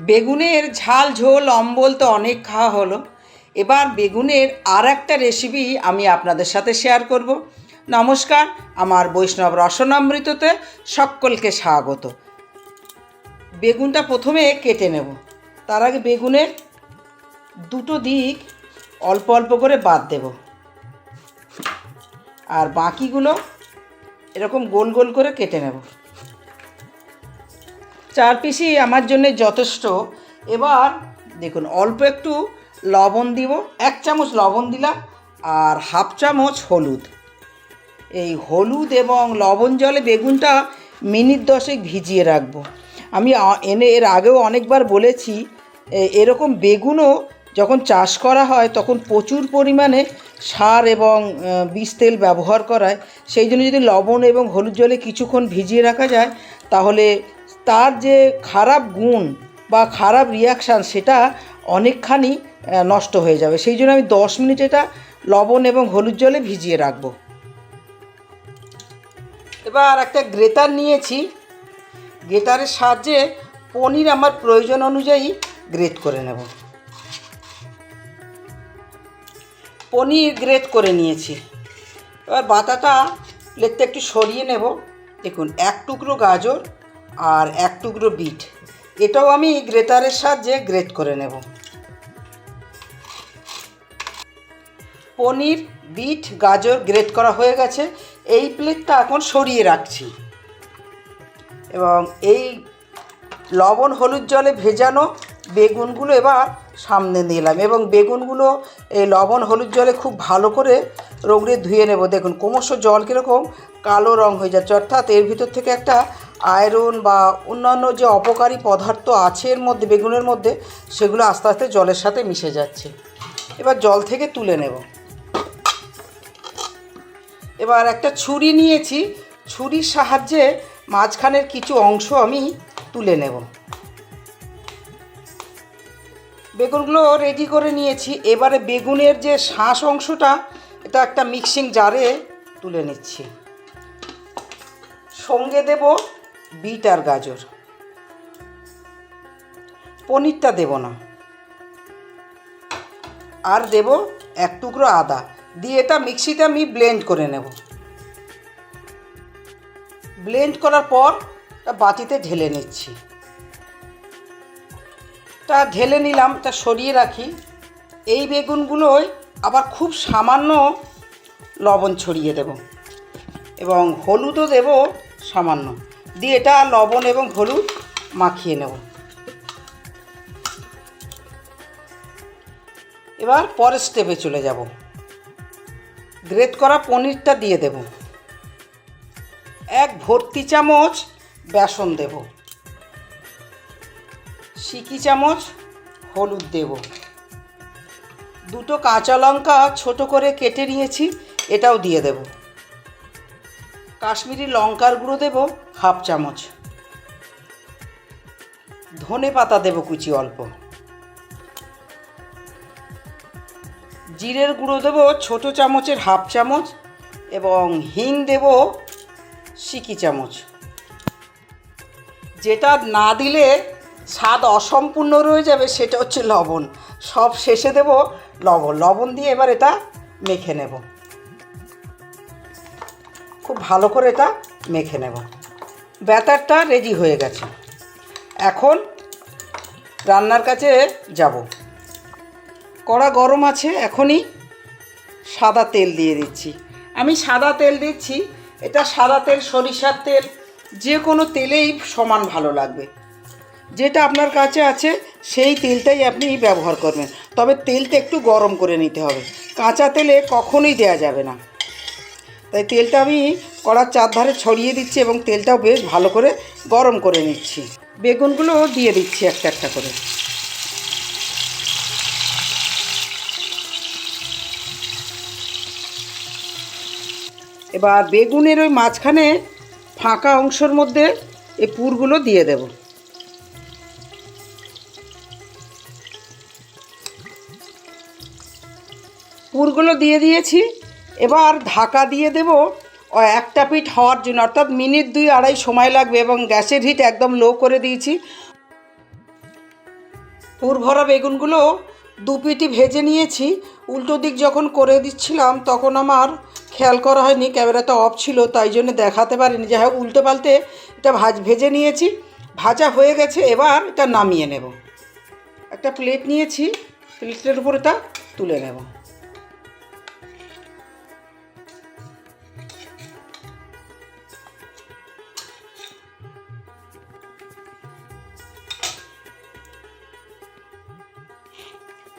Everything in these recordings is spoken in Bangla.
বেগুনের ঝাল, ঝোল, অম্বল তো অনেক খাওয়া হলো। এবার বেগুনের আর একটা রেসিপি আমি আপনাদের সাথে শেয়ার করব। নমস্কার, আমার বৈষ্ণব রসনামৃততে সকলকে স্বাগত। বেগুনটা প্রথমে কেটে নেব। তার আগে বেগুনের দুটো দিক অল্প অল্প করে বাদ দেব। আর বাকিগুলো এরকম গোল গোল করে কেটে নেব। চার পিসই আমার জন্য যথেষ্ট। এবার দেখুন, অল্প একটু লবণ দিব। এক চামচ লবণ দিলাম আর হাফ চামচ হলুদ। এই হলুদ এবং লবণ জলে বেগুনটা মিনিট দশেক ভিজিয়ে রাখব। আমি এনে এর আগেও অনেকবার বলেছি এরকম বেগুনও যখন চাষ করা হয় তখন প্রচুর পরিমাণে সার এবং বীজ তেল ব্যবহার করায়। সেই জন্য যদি লবণ এবং হলুদ জলে কিছুক্ষণ ভিজিয়ে রাখা যায়, তাহলে তার যে খারাপ গুণ বা খারাপ রিয়াকশান সেটা অনেকখানি নষ্ট হয়ে যাবে। সেই জন্য আমি দশ মিনিট এটা লবণ এবং হলুদ জলে ভিজিয়ে রাখব। এবার একটা গ্রেটার নিয়েছি। গ্রেটারের সাহায্যে পনির আমার প্রয়োজন অনুযায়ী গ্রেট করে নেব। পনির গ্রেট করে নিয়েছি। এবার বাতাটা প্লেটটা একটু সরিয়ে নেব। দেখুন, এক টুকরো গাজর আর এক টুকরো বিট। এটাও আমি গ্রেটারের সাহায্যে গ্রেট করে নেব। পনির, বিট, গাজর গ্রেট করা হয়ে গেছে। এই প্লেটটা এখন সরিয়ে রাখছি। এবং এই লবণ হলুদ জলে ভেজানো বেগুনগুলো এবার সামনে নিলাম এবং বেগুনগুলো, এই লবণ হলুদ জলে খুব ভালো করে রগড়ে ধুয়ে নেব। দেখুন, ক্রমশ জল কীরকম কালো রং হয়ে যাচ্ছে। অর্থাৎ এর ভিতর থেকে একটা আয়রন বা অন্যান্য যে অপকারী পদার্থ আছে এর মধ্যে, বেগুনের মধ্যে, সেগুলো আস্তে আস্তে জলের সাথে মিশে যাচ্ছে। এবার জল থেকে তুলে নেব। এবার একটা ছুরি নিয়েছি। ছুরির সাহায্যে মাঝখানের কিছু অংশ আমি তুলে নেব। বেগুনগুলো রেডি করে নিয়েছি। এবারে বেগুনের যে শাঁস অংশটা, এটা একটা মিক্সিং জারে তুলে নিচ্ছি। সঙ্গে দেব বিট আর গাজর। পনিরটা দেব না। আর দেব এক টুকরো আদা। দিয়ে এটা মিক্সিতে আমি ব্লেন্ড করে নেব। ব্লেন্ড করার পর বাটিতে ঢেলে নিচ্ছি। তা ঢেলে নিলাম তা সরিয়ে রাখি। এই বেগুনগুলোয় আবার খুব সামান্য লবণ ছড়িয়ে দেব এবং হলুদও দেব সামান্য। দিয়ে এটা লবণ এবং হলুদ মাখিয়ে নেব। এবার পরের স্টেপে চলে যাব। গ্রেট করা পনিরটা দিয়ে দেব। এক ভর্তি চামচ বেসন দেব। সিকি চামচ, হলুদ দেব। দুটো কাঁচা লঙ্কা ছোট করে কেটে নিয়েছি, এটাও দিয়ে দেব। কাশ্মীরি লঙ্কার গুঁড়ো দেব, হাফ চামচ। ধনে পাতা দেব কুচি অল্প। জিরের গুঁড়ো দেবো ছোট চামচের হাফ চামচ এবং হিং দেব সিকি চামচ। যেটা না দিলে স্বাদ অসম্পূর্ণ রয়ে যাবে, সেটা হচ্ছে লবণ। সব শেষে দেব লবণ। লবণ দিয়ে এবার এটা মেখে নেব। খুব ভালো করে এটা মেখে নেব। ব্যাটারটা রেডি হয়ে গেছে। এখন রান্নার কাছে যাব। কড়া গরম আছে, এখনই সাদা তেল দিয়ে দিচ্ছি। আমি সাদা তেল দিচ্ছি, এটা সাদা তেল, সরিষার তেল, যে কোনো তেলেই সমান ভালো লাগবে। যেটা আপনার কাছে আছে, সেই তেলটাই আপনি ব্যবহার করবেন। তবে তেলটা একটু গরম করে নিতে হবে। কাঁচা তেলে কখনোই দেওয়া যাবে না। তাই তেলটা আমি কড়ার চারধারে ছড়িয়ে দিচ্ছি এবং তেলটাও বেশ ভালো করে গরম করে নিচ্ছি। বেগুনগুলো দিয়ে দিচ্ছি একটা একটা করে। এবার বেগুনের ওই মাঝখানে ফাঁকা অংশের মধ্যে এই পুরগুলো দিয়ে দেব। পুরগুলো দিয়ে দিয়েছি। এবার ঢাকা দিয়ে দেব একটা পিঠ হওয়ার জন্য, অর্থাৎ মিনিট দুই আড়াই সময় লাগবে এবং গ্যাসের হিট একদম লো করে দিয়েছি। পুর ভরা বেগুনগুলো দু পিটি ভেজে নিয়েছি। উল্টো দিক যখন করে দিচ্ছিলাম, তখন আমার খেয়াল করা হয়নি ক্যামেরাটা অফ ছিল, তাই জন্য দেখাতে পারিনি। যাই হোক, উল্টে পাল্টে এটা ভাজ, ভেজে নিয়েছি। ভাজা হয়ে গেছে, এবার এটা নামিয়ে নেব। একটা প্লেট নিয়েছি প্লেটের উপর এটা তুলে নেব।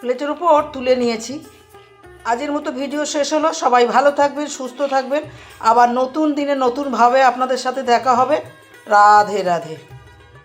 প্লেটের উপর তুলে নিয়েছি। আজের মতো ভিডিও শেষ হলো। সবাই ভালো থাকবেন, সুস্থ থাকবেন। আবার নতুন দিনে নতুনভাবে আপনাদের সাথে দেখা হবে। রাধে রাধে।